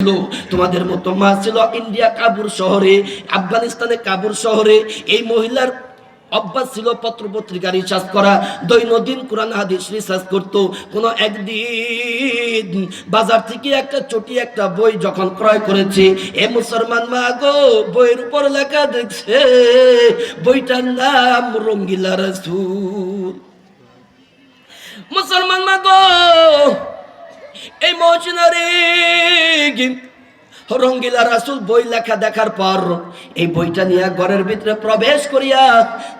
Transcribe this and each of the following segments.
ছিল। তোমাদের মতো মা ছিল ইন্ডিয়া কাবুর শহরে, আফগানিস্তানে কাবুর শহরে। এই মহিলার অভ্যাস ছিল পত্র পত্রিকা রিসার্চ করা, দৈনন্দিন কোরআন, হাদিস রিসার্চ করত। কোন একদিন বাজার থেকে একটা চটি, একটা বই যখন ক্রয় করেছে, এ মুসলমান মা গো, বইয়ের উপর লেখা দেখছে, বইটার নাম রঙ্গিলা রাসূল। মুসলমান মা গো এই মহসিনারি রঙ্গিলা রাসুল বই লেখা দেখার পর এই বইটা নিয়ে ঘরের ভিতরে প্রবেশ করিয়া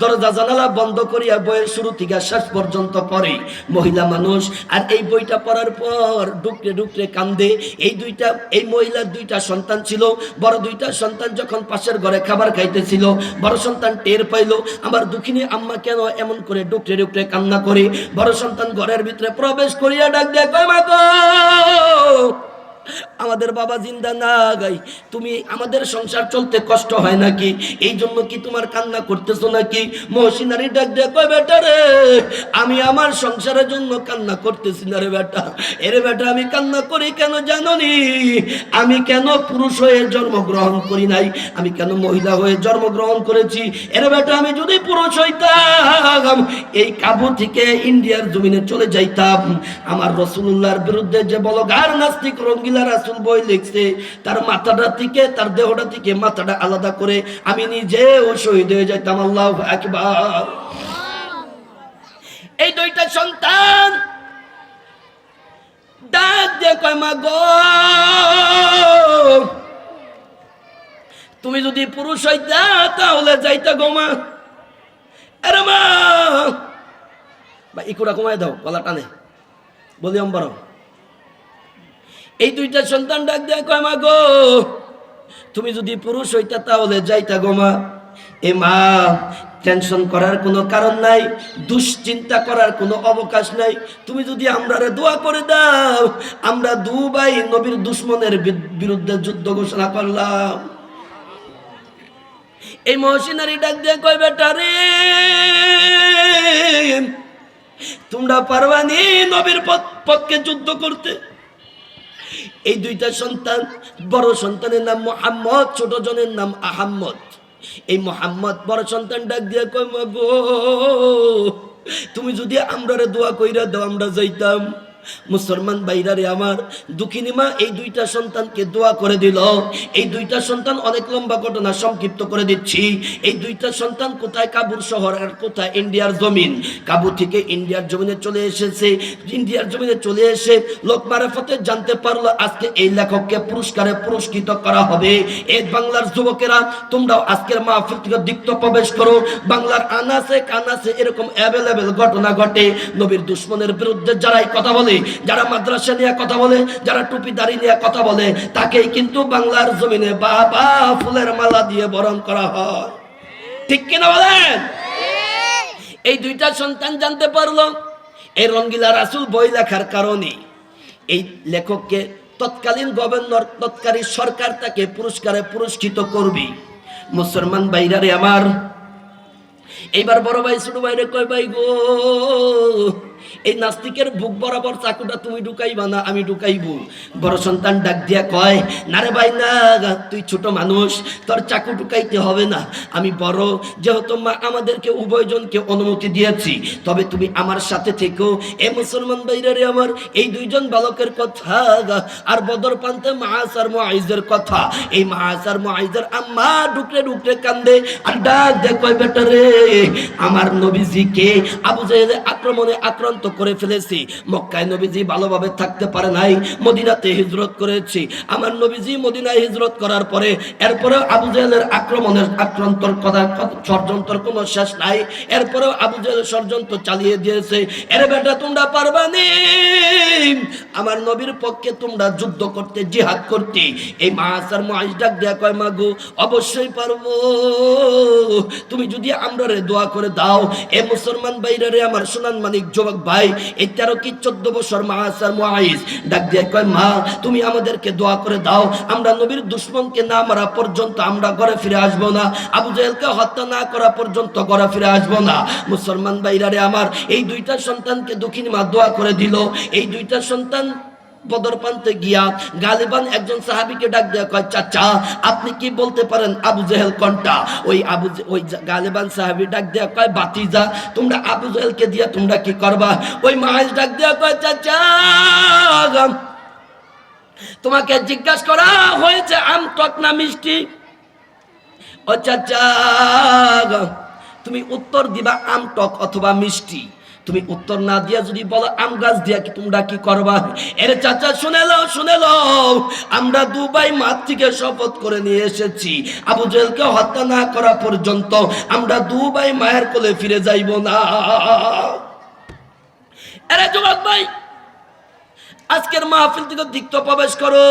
দরজা জানালা বন্ধ করিয়া বইয়ের শুরু থেকে শেষ পর্যন্ত পড়ে মহিলা মানুষ। আর এই বইটা পড়ার পর ডুকরে ডুকরে কান্দে। এই দুইটা, এই মহিলার দুইটা সন্তান ছিল। বড় দুইটা সন্তান যখন পাশের ঘরে খাবার খাইতেছিল, বড় সন্তান টের পাইলো, আমার দুঃখিনী আম্মা কেন এমন করে ডুকরে ডুকরে কান্না করে? বড় সন্তান ঘরের ভিতরে প্রবেশ করিয়া ডাক কয় মা আমাদের বাবা জিন্দা না গাই, তুমি আমাদের সংসার চলতে কষ্ট হয় নাকি? এই জন্য কি তোমার কান্না করতেছো নাকি? মহসিনারি ডাক কয়, বেটা রে, আমি আমার সংসারের জন্য কান্না করতেছি না রে বেটা। এরে বেটা, আমি কান্না করি কেন জানো নি আমি কেন পুরুষ হয়ে জন্মগ্রহণ করি নাই? আমি কেন মহিলা হয়ে জন্মগ্রহণ করেছি? এরে বেটা, আমি যদি পুরুষ হইতাম, এই কাবু থেকে ইন্ডিয়ার জমিনে চলে যাইতাম। আমার রসুল্লাহর বিরুদ্ধে যে বলগার, নাস্তিক রঙ্গিলা রাসুল বই লিখছে, তার মাথাটা থেকে তার দেহটা থেকে মাথাটা আলাদা করে আমি নিজেও শহীদ হয়ে যাইতাম, আল্লাহ একবার এই দুইটা সন্তান ডাক দিয়ে কয়, মা গো, তুমি যদি পুরুষ হইতা তাহলে যাইতা গো মা। আরে মা! বা ইকুরা কমায় দাও গলা টানে বলি অম্বর এই দুইটা সন্তান ডাক দেয়, কয়, মা গো, তুমি যদি পুরুষ হইতা তাহলে যাইতা গো মা। এ মা টেনশন করার কোনো কারণ নাই, দুশ্চিন্তা করার কোনো অবকাশ নাই। তুমি যদি আমরারে দোয়া করে দাও, আমরা দুবাই নবীর দুশ্মনের বিরুদ্ধে যুদ্ধ ঘোষণা করলাম। এই মহসিনারি ডাক দিয়ে, কয়, বেটা রে, তোমরা পারবানি নবীর পক- পক্ষে যুদ্ধ করতে? এই দুইটা সন্তান বড় সন্তানের নাম মোহাম্মদ, ছোট জনের নাম আহাম্মদ। এই মোহাম্মদ বড় সন্তান ডাক দিয়া কয়, মা গো, তুমি যদি আমরা দোয়া কইরা দাও, আমরা যাইতাম। মুসলমান বাইরারে আমার দুঃখিনী মা, এই দুইটা সন্তানকে দোয়া করে দিল। এই দুইটা সন্তান অনেক লম্বা ঘটনা সংক্ষিপ্ত করে দিচ্ছি। এই দুইটা সন্তান কোথায়? কাবুর শহর আর কোথায়? ইন্ডিয়ার জমিন। কাবু থেকে ইন্ডিয়ার জমিনে চলে এসেছে। ইন্ডিয়ার জমিনে চলে এসে লোক মারফতে জানতে পারল, আজকে এই লেখককে পুরস্কারে পুরস্কৃত করা হবে। এই বাংলার যুবকেরা, তোমরাও আজকের মাহফিল থেকে দীপ্ত প্রবেশ করো। বাংলার আনাসে কানাসে এরকম অ্যাভেলেবেল ঘটনা ঘটে। নবীর দুশ্মনের বিরুদ্ধে যারাই কথা বলে যারা মাদ্রাসা নিয়ে কথা বলে, যারা টুপি দাড়ি নিয়ে কথা বলে, তাকেই কিন্তু বাংলার জমিনে বাবা ফুলের মালা দিয়ে বরণ করা হয়। ঠিক কিনা বলেন? এই দুইটা সন্তান জানতে পারল, এই রঙ্গিলা রাসুল বই লেখার কারণে। এই লেখককে তৎকালীন গভর্নর তৎকালীন সরকার তাকে পুরস্কারে পুরস্কৃত করবি। মুসলমান বাইরারে আমার, এইবার বড় ভাই, ছোট ভাইরে কয়, ভাই গো এই নাস্তিকের বুক বরাবর চাকুটা তুমি ঢুকাইবা না, আমি ঢুকাইব। বড় সন্তান ডাক দিয়া কয়, না রে ভাই না তুই ছোট মানুষ, তোর চাকু ঢুকাইতে হবে না। আমি বড়, যেহেতু মা আমাদেরকে উভয়জনকে অনুমতি দিয়েছি, তবে তুমি আমার সাথে থেকো। এ মুসলমান বাইরে আমার, এই দুইজন বালকের কথা, আর বদর পান্তে মাহাস আর মুআইজের কথা। এই মাহাস আর মুআইজের আম্মা ডুকরে ডুকরে কান্দে, আর ডাক দে কয়, বেটা আমার নবীজিকে আবু জাহেলে আক্রমণে আক্রান্ত করে ফেলেছি। মক্কায় নবীজি ভালোভাবে থাকতে পারে নাই, মদিনাতে হিজরত করেছি। আমার নবীজি মদিনায় হিজরত করার পরে এরপরে আবু জাহেলের আক্রমণের আক্রান্তর কথা ষড়যন্ত্র কোনো শেষ নাই। এরপরে আবু জাহেল ষড়যন্ত্র চালিয়ে দিয়েছে। এর বেটা, তোমরা পারবানি আমার নবীর পক্ষে তোমরা যুদ্ধ করতে, জিহাদ করতে। এই মাহাসার মহাজ ডাক দেয়া কয়, মাগো, অবশ্যই পারব। তুমি যদি আমরারে দোয়া করে দাও, এ মুসলমান বাইরারে আমার সোনান মানিক যুবক ভাই তেরো কি চোদ্দ বছর মা আসার মহাইজ ডাক দিয়ে কয়, মা, তুমি আমাদেরকে দোয়া করে দাও, আমরা নবীর দুশ্মনকে না মারা পর্যন্ত আমরা ঘরে ফিরে আসব না। আবু জাহেলকে হত্যা না করা পর্যন্ত ঘরে ফিরে আসব না। মুসলমান ভাইরারে আমার, এই দুইটা সন্তানকে দক্ষিণ মা দোয়া করে দিল। এই দুইটা সন্তান বদর প্রান্তে গিয়া গালিবান একজন সাহাবিকে ডাক দেয়া কয়, চাচা, আপনি কি বলতে পারেন আবু জেহেল কোনটা? ওই আবু ওই গালিবান সাহাবি ডাক দেয়া কয়, বাতিজা, তোমরা আবু জেহেলকে দিয়া তোমরা কি করবা? ওই মাইজ ডাক দেয়া কয়, চাচা, তোমাকে জিজ্ঞাসা করা হয়েছে, আম টক না মিষ্টি? ও চাচা, তুমি উত্তর দিবা আম টক অথবা মিষ্টি। তুমি উত্তর না দিয়া যদি বলো আম গাছ দিয়া কি তোমরা কি করবা? এর চাচা, শুনে লও শুনে লও। আমরা দুবাই মাঠ থেকে শপথ করে নিয়ে এসেছি। আবু জেলকে হত্যা না করা পর্যন্ত আমরা দুবাই মায়ের কোলে ফিরে যাইব না। এরে যুবক ভাই, আজকের মাহফিল থেকে দিক্ত প্রবেশ করো।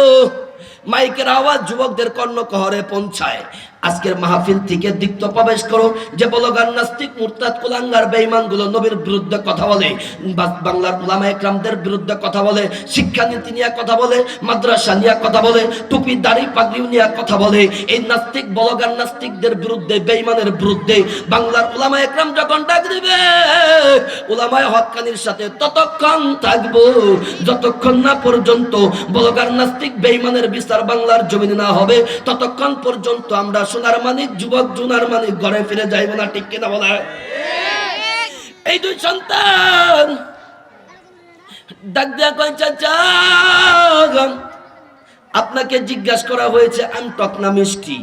মাইকের আওয়াজ যুবকদের কর্ণকহরে পৌঁছায়। আজকের মাহফিল থেকে দিক্ত প্রবেশ করো। যে বলগান নাস্তিক, মুরতাদ, কুলাঙ্গার, বেঈমানগুলো নবীর বিরুদ্ধে কথা বলে বাংলার উলামা একরামদের বিরুদ্ধে কথা বলে, শিক্ষানীতি নিয়ে কথা বলে, মাদ্রাসা নিয়ে কথা বলে, টুপি, দাড়ি পাগড়ি নিয়ে কথা বলে, এই নাস্তিক, বলগান নাস্তিকদের বিরুদ্ধে, বেঈমানের বিরুদ্ধে বাংলার উলামা একরাম যখন ডাক দিবে, উলামায় হক্কানির সাথে ততক্ষণ থাকব। যতক্ষণ না পর্যন্ত বলগার নাস্তিক, বেঈমানের বিচার বাংলার জমিনে না হবে, ততক্ষণ পর্যন্ত আমরা সোনার মানিক, যুবক জুনার মানিক, ঘরে ফিরে যাইব না, ঠিক কিনা বলা? এই দুই সন্তান, ডাক দেয়া কয় আপনাকে জিজ্ঞাসা করা হয়েছে, আমটক না মিষ্টি?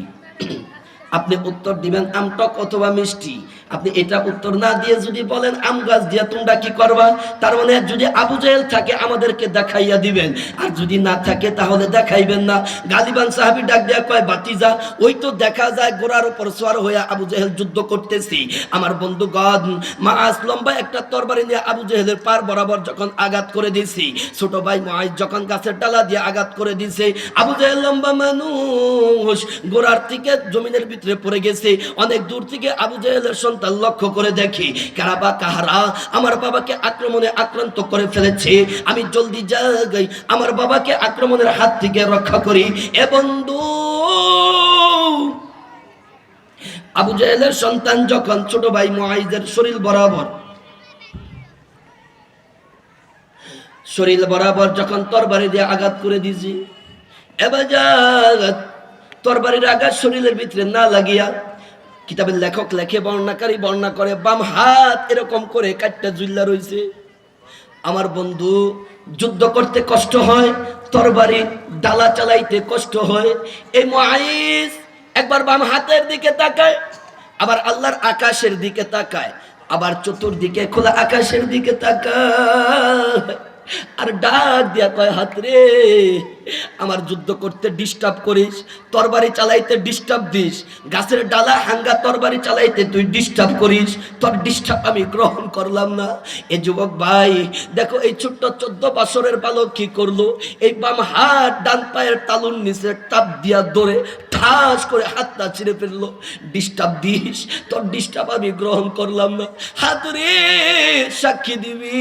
আপনি উত্তর দিবেন, আমটক অথবা মিষ্টি। আপনি এটা উত্তর না দিয়ে যদি বলেন, আম গাছ দিয়া তোমরা কি করবা? তার মানে যদি আবু জাহেল থাকে, আমাদেরকে দেখাইয়া দিবেন। আর যদি না থাকে, তাহলে দেখাইবেন না। গালিবান সাহাবি ডাক দেয়া কয়, বাতিজা, ওই তো দেখা যায় গোড়ার উপর সোয়ার হইয়া আবু জাহেল যুদ্ধ করতেছি। আমার বন্ধু গদ মা আজ লম্বা একটা তরবারি নিয়ে আবু জাহেলের পার বরাবর যখন আঘাত করে দিছি, ছোট ভাই মাইজ যখন গাছের ডালা দিয়ে আঘাত করে দিছে, আবু জাহেল লম্বা মানুষ গোড়ার থেকে জমিনের ভিতরে পড়ে গেছে। অনেক দূর থেকে আবু জাহেলের সন্তান লক্ষ্য করে দেখি কারাবা কাহারা আমার বাবাকে আক্রমণে আক্রান্ত করে ফেলেছে। আমি জলদি যাই, আমার বাবাকে আক্রমণের হাত থেকে রক্ষা করি। এ বন্ধু, আবু জাহেলের সন্তান যখন ছোট ভাই মুআইজের শরীর বরাবর শরীর বরাবর যখন তরবারি দিয়ে আঘাত করে দিছি এবার তরবারির আঘাত শরীরের ভিতরে না লাগিয়া কিতাবের লেখক লেখে, বর্ণাকারী বর্ণনা করে, বাম হাত এরকম করে কাটটা জুল্লা রইছে। আমার বন্ধু, যুদ্ধ করতে কষ্ট হয়, তরবারি ডালা চালাইতে কষ্ট হয়। এই মুআইজ একবার বাম হাতের দিকে তাকায়, আবার আল্লাহর আকাশের দিকে তাকায়, আবার চতুর্দিকে খোলা আকাশের দিকে তাকায়। আর ডাক দিয়া কয়, হাত রে। আমার যুদ্ধ করতে ডিস্টার্ব করিস, তরবারি চালাইতে ডিস্টার্ব দিস, গাছের ডালা হাঙ্গা তরবারি চালাইতে তুই ডিস্টার্ব করিস, তোর ডিস্টার্ব আমি গ্রহণ করলাম না। এ যুবক ভাই, দেখো এই ছোট্ট চোদ্দ বছরের বালক কি করল? এই বাম হাত, ডান পায়ের তালুর নিচে টাপ দিয়া ধরে ঠাস করে হাতটা ছিঁড়ে ফেলল। ডিস্টার্ব দিস, তোর ডিস্টার্ব আমি গ্রহণ করলাম না। হাত রে, সাক্ষী দিবি।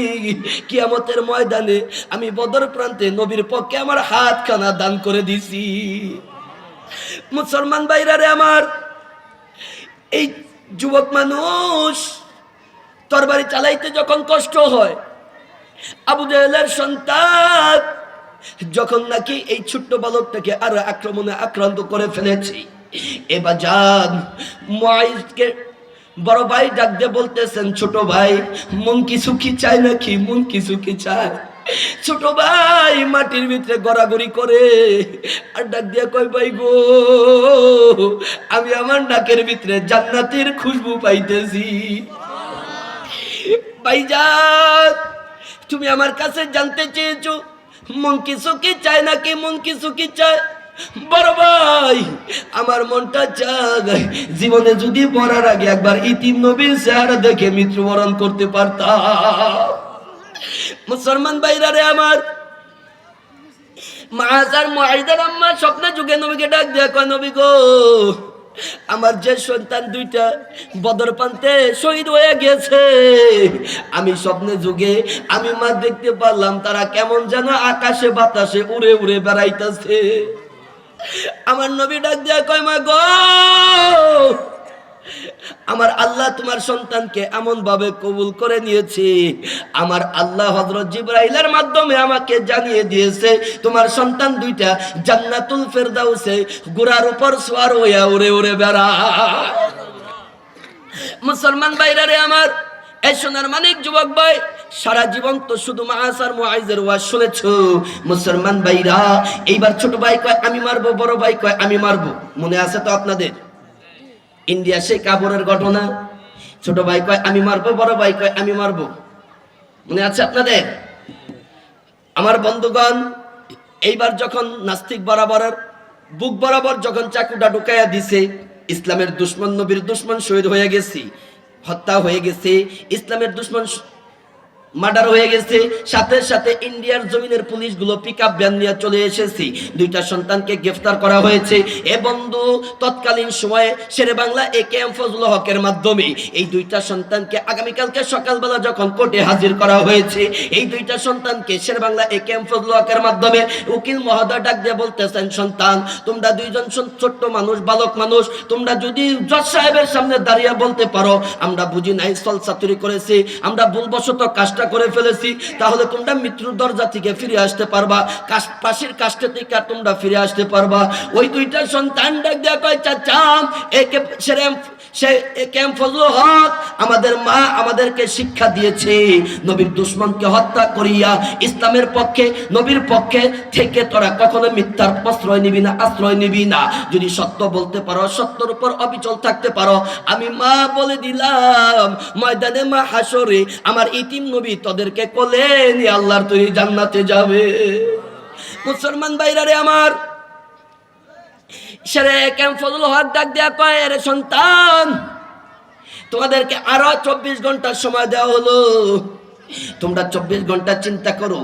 কিয়ামতের ময়দানে আমি বদর প্রান্তে নবীর পক্ষে আমার হাত খানা দান করে দিছি। মুসলমান ভাইরা রে আমার, এই যুবক মানুষ তরবারি চালাইতে যখন কষ্ট হয়, আবু জাহেলের সন্তান যখন নাকি এই ছোট্ট বালকটাকে আর আক্রমণে আক্রান্ত করে ফেলেছি এবার যান মাইজকে বড় ভাই ডাক দিয়ে বলতেছেন, ছোট ভাই, মন কিছু কি চায় নাকি? মন কিছু কি চায়? ছোট ভাই মাটির ভিতরে গড়াগড়ি করে আর ডাক দিয়া কয়, ভাই গো, আমি আমার নাকের ভিতরে জান্নাতের খুশবু পাইতেছি। তুমি আমার কাছে জানতে চেয়েছো, মন কিছু কি চায় নাকি মন কিছু কি চায়? বড় ভাই, আমার মনটা চায়, জীবনে যদি মরার আগে একবার ইতিম নবীর চেহারা দেখে মৃত্যুবরণ করতে পারতাম। মুসলমান ভাইরা রে আমার। মাহাজার মাইদার আম্মা স্বপ্নে যুগে নবীকে ডাক কয়, নবী গো, আমার যে সন্তান দুইটা বদর পান্তে শহীদ হয়ে গেছে আমি স্বপ্নে যুগে আমি মা দেখতে পারলাম, তারা কেমন যেন আকাশে বাতাসে উড়ে উড়ে বেড়াইতেছে। আমার নবী ডাক দেয়া কয়, মা গো আমার আল্লাহ তোমার সন্তানকে এমন ভাবে কবুল করে নিয়েছে। আমার আল্লাহ হজরত জিব্রাইলের মাধ্যমে আমাকে জানিয়ে দিয়েছে, তোমার সন্তান দুইটা জান্নাতুল ফেরদাউসে গোড়ার উপর সোয়ার হইয়া উড়ে উড়ে বেড়া মুসলমান বাইরারে আমার, এই সোনার মানিক যুবক ভাই, সারা জীবন তো শুধু মাহাসার মুআইজের ওয়াজ শুনেছ। মুসলমান ভাইরা, এইবার ছোট ভাই কয়, আমি মারবো, বড় ভাই কয়, আমি মারবো। মনে আছে তো আপনাদের? ইন্ডিয়া সেই কাপড়ের ঘটনা। ছোট ভাই কয়, আমি মারবো, বড় ভাই কয়, আমি মারবো। মনে আছে আপনাদের? আমার বন্ধুগণ, এইবার যখন নাস্তিক বরাবরের, বুক বরাবর যখন চাকুটা ঢুকাইয়া দিছে, ইসলামের দুশ্মন নবীর দুশ্মন শহীদ হয়ে গেছি, হত্যা হয়ে গেছে, ইসলামের দুশ্মন মার্ডার হয়ে গেছে। সাথে সাথে ইন্ডিয়ার জমিনের পুলিশগুলো পিক আপ ভ্যান নিয়ে চলে এসেছি। দুইটা সন্তানকে গ্রেফতার করা হয়েছে। এ বন্ধু, তৎকালীন সময়ে Sher-e Bangla A K M Fazal হকের মাধ্যমে এই দুইটা সন্তানকে আগামীকালকে সকালবেলা যখন কোর্টে হাজির করা হয়েছে, এই দুইটা সন্তানকে Sher-e Bangla A K M Fazal হকের মাধ্যমে উকিল মহোদয় ডাক দিয়ে বলতেছেন, সন্তান, তোমরা দুইজন ছোট্ট মানুষ, বালক মানুষ, তোমরা যদি জজ সাহেবের সামনে দাঁড়িয়ে বলতে পারো, আমরা বুঝি নাই সল চাতুরি করেছি, আমরা ভুলবশত কাজটা করে ফেলেছি, তাহলে তোমরা মৃত্যুর দরজা থেকে ফিরে আসতে পারবা। পাশের কাজটা থেকে তোমরা ফিরে আসতে পারবা। ওই দুইটা সন্তান ডাক দেয়া কয়, চাচা একে সেরেম সে একেম ফজল হক, আমাদের মা আমাদেরকে শিক্ষা দিয়েছে। নবীর দুশ্মনকে হত্যা করিয়া ইসলামের পক্ষে, নবীর পক্ষে থেকে তোরা কখনো মিথ্যার প্রশ্রয় নিবি না, আশ্রয় নিবি না। যদি সত্য বলতে পারো, সত্যর উপর অবিচল থাকতে পারো। আমি মা বলে দিলাম, ময়দানে মা হাসরে আমার ইতিম নবী তোদেরকে কোলে নিয়ে আল্লাহর তৈরি জান্নাতে যাবে। মুসলমান বাইরারে আমার সেরে কেম ফজল হক ডাক দেয়া কয় রে সন্তান, তোমাদেরকে আরও চব্বিশ ঘণ্টার সময় দেওয়া হলো। তোমরা চব্বিশ ঘণ্টা চিন্তা করো